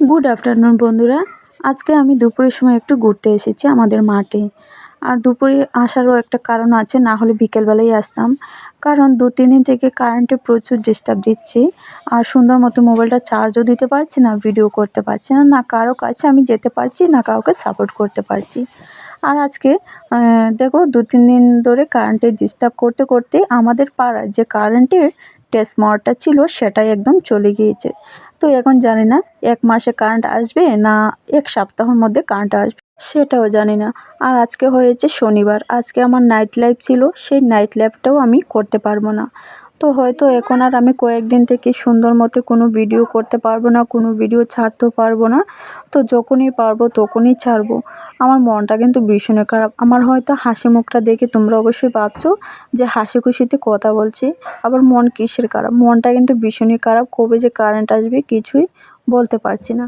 Good afternoon বন্ধুরা। আজকে আমি দুপুরের সময় একটু ঘুরতে এসেছি আমাদের মাঠে। আর দুপুরে আসারও একটা কারণ আছে, না হলে বিকেলবেলায় আসতাম। কারণ দু, তিন দিন থেকে কারেন্টে প্রচুর ডিস্টার্ব দিচ্ছে। আর সুন্দর মতো মোবাইলটা চার্জও দিতে পারছি না ভিডিও করতে পারছি না। না কারও কাছে আমি যেতে পারছি, না কাউকে সাপোর্ট করতে পারছি। আর আজকে দেখো, দু, তিন দিন ধরে কারেন্টের ডিস্টার্ব করতে করতে আমাদের পাড়ার যে কারেন্টের ট্রান্সফরমারটা ছিল সেটাই একদম চলে গিয়েছে। তো এখন জানি না এক মাসে কারেন্ট আসবে না এক সপ্তাহের মধ্যে কারেন্ট আসবে, সেটাও জানি না। আর আজকে হয়েছে শনিবার, আজকে আমার নাইট লাইফ ছিল, সেই নাইট লাইফটাও আমি করতে পারব না। তো হয়তো এখন আর আমি কয়েকদিন থেকে সুন্দর মতো কোনো ভিডিও করতে পারব না, কোনো ভিডিও ছাড়তেও পারব না। তো যখনই পারব তখনই ছাড়বো। আমার মনটা কিন্তু ভীষণই খারাপ। আমার হয়তো হাসি মুখটা দেখে তোমরা অবশ্যই ভাবছ যে হাসি খুশিতে কথা বলছি, আবার মন কিসের খারাপ? মনটা কিন্তু ভীষণই খারাপ। কবে যে কারেন্ট আসবে কিছুই বলতে পারছি না।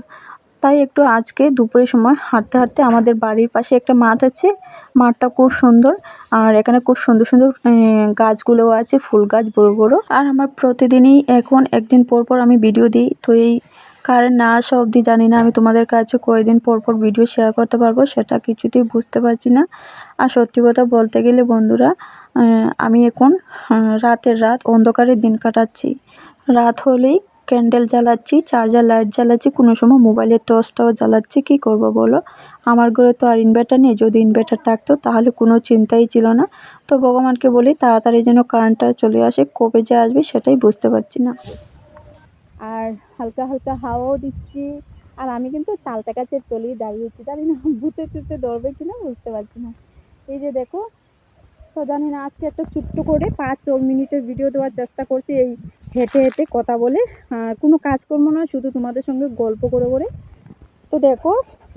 তাই একটু আজকে দুপুরের সময় হাঁটতে হাঁটতে আমাদের বাড়ির পাশে একটা মাঠ আছে। মাঠটা খুব সুন্দর। আর এখানে খুব সুন্দর সুন্দর গাছগুলোও আছে, ফুল গাছ বড় বড়। আর আমার প্রতিদিনই এখন একদিন পর পর আমি ভিডিও দিই। তো এই কারেন্ট না আসা অবধি জানি না আমি তোমাদের কাছে কয়েকদিন পর পর ভিডিও শেয়ার করতে পারব, সেটা কিছুতেই বুঝতে পারছি না। আর সত্যি কথা বলতে গেলে বন্ধুরা আমি এখন রাতের রাত অন্ধকারের দিন কাটাচ্ছি। রাত হলেই ক্যান্ডেল জ্বালাচ্ছি চার্জার লাইট জ্বালাচ্ছি, কোনো সময় মোবাইলের টর্চটাও জ্বালাচ্ছি, কী করব বলো? আমার ঘরে তো আর ইনভার্টার নেই, যদি ইনভার্টার থাকতো তাহলে কোনো চিন্তাই ছিল না। তো ভগবানকে বলি, তাড়াতাড়ি যেন কারেন্টটা চলে আসে, কবে যে আসবে সেটাই বুঝতে পারছি না। আর হালকা হালকা হাওয়াও দিচ্ছি, আর আমি কিন্তু চালতা গাছের তলিয়ে দাঁড়িয়েছি জানি না ভূতে টুতে ধরবে কিনা বুঝতে পারছি না। এই যে দেখো, তো জানি না আজকে একটা ছোট্ট করে পাঁচ মিনিটের ভিডিও দেওয়ার চেষ্টা করছি, এই হেঁটে হেঁটে কথা বলে কোনো কাজকর্ম না শুধু তোমাদের সঙ্গে গল্প করে করে। তো দেখো,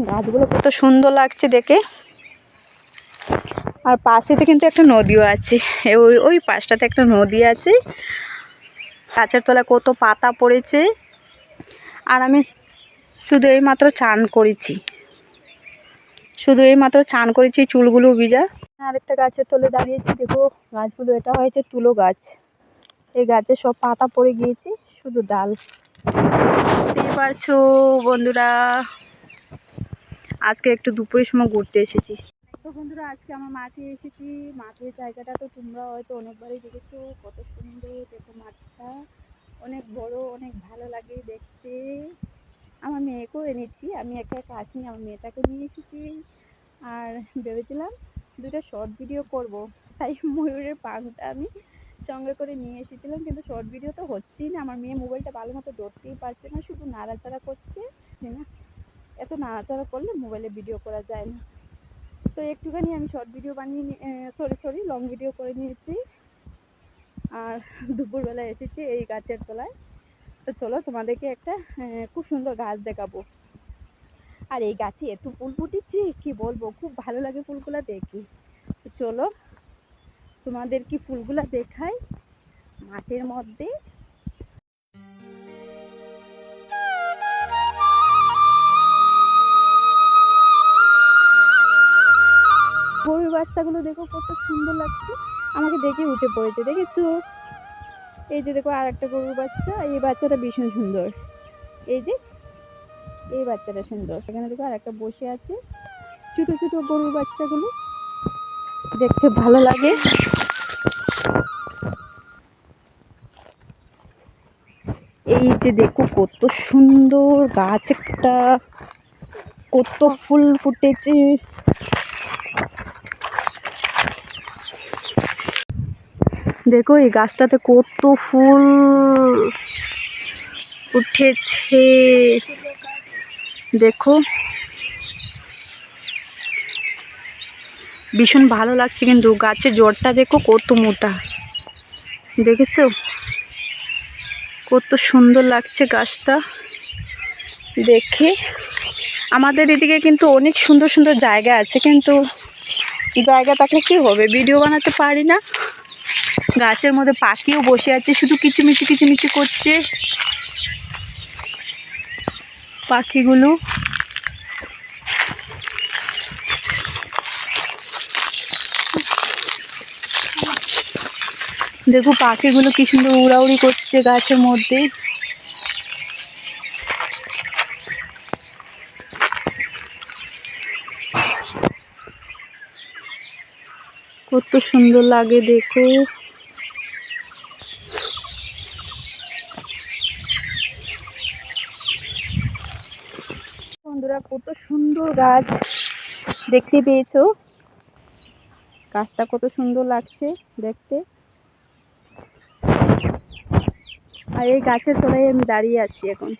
গাছগুলো কত সুন্দর লাগছে দেখে। আর পাশেতে কিন্তু একটা নদীও আছে। ওই ওই পাশটাতে একটা নদী আছে। গাছের তলায় কত পাতা পড়েছে। আর আমি শুধু এই মাত্র চান করেছি। শুধু এই মাত্র চান করেছি চুলগুলো ভিজা। আরেকটা গাছের তলে দাঁড়িয়েছি, দেখো গাছগুলো, এটা হয়েছে তুলো গাছ। এই গাছে সব পাতা পড়ে গিয়েছে শুধু ডাল। বুঝতেই পারছ বন্ধুরা আজকে একটু দুপুরের সময় ঘুরতে এসেছি। তো বন্ধুরা আজকে আমার মাঠে এসেছি। মাঠের জায়গাটা তো তোমরা হয়তো অনেকবারই দেখেছ কত সুন্দর দেখো মাঠটা। অনেক বড় অনেক ভালো লাগে দেখতে। আমার মেয়েকেও এনেছি আমি একা একা আসিনি আমার মেয়েটাকে নিয়ে এসেছি। আর ভেবেছিলাম দুটো শর্ট ভিডিও করব তাই ময়ূরের পাংটা আমি সঙ্গে করে নিয়ে এসেছিলাম, কিন্তু শর্ট ভিডিও তো হচ্ছেই না। আমার মেয়ে মোবাইলটা ভালো মতো ধরতেই পারছে না, শুধু নাড়াচাড়া করছে। না, এত নাড়াচাড়া করলে মোবাইলে ভিডিও করা যায় না। তো একটুখানি আমি শর্ট ভিডিও বানিয়ে সরি সরি লং ভিডিও করে নিয়েছি। আর দুপুরবেলা এসেছি এই গাছের তলায়। তো চলো তোমাদেরকে একটা খুব সুন্দর গাছ দেখাবো। আর এই গাছে এত ফুল ফুটেছে, কি বলব? খুব ভালো লাগে ফুলগুলা দেখি। তো চলো তোমাদের কি ফুলগুলা দেখাই? মাঠের মধ্যে। গরুর বাচ্চাগুলো দেখো কত সুন্দর লাগছে। আমাকে দেখে উঠে পড়েছে, দেখেছ? এই যে দেখো আর একটা গরুর বাচ্চা, এই বাচ্চাটা ভীষণ সুন্দর। এই যে, এই বাচ্চাটা সুন্দর। এখানে দেখো আর একটা বসে আছে। ছোট ছোট গরুর বাচ্চাগুলো। দেখতে ভালো লাগে। এই যে দেখো কত সুন্দর গাছ একটা, কত ফুল ফুটেছে। দেখো এই গাছটাতে কত ফুল উঠেছে দেখো। ভীষণ ভালো লাগছে কিন্তু গাছের জড়টা দেখো কত মোটা। দেখেছ? কত সুন্দর লাগছে গাছটা। দেখে। আমাদের এদিকে কিন্তু অনেক সুন্দর সুন্দর জায়গা আছে, কিন্তু জায়গা থাকলে কী হবে? ভিডিও বানাতে পারি না। গাছের মধ্যে পাখিও বসে আছে, শুধু কিচিমিচি কিচিমিচি করছে। পাখিগুলো দেখো পাখিগুলো কি সুন্দর উড়াউড়ি করছে গাছের মধ্যে। কত সুন্দর লাগে দেখো। বন্ধুরা, কত সুন্দর গাছ। দেখতে পেয়েছ? গাছটা কত সুন্দর লাগছে দেখতে। আর এই গাছের তলায় আমি দাঁড়িয়ে আছি এখন।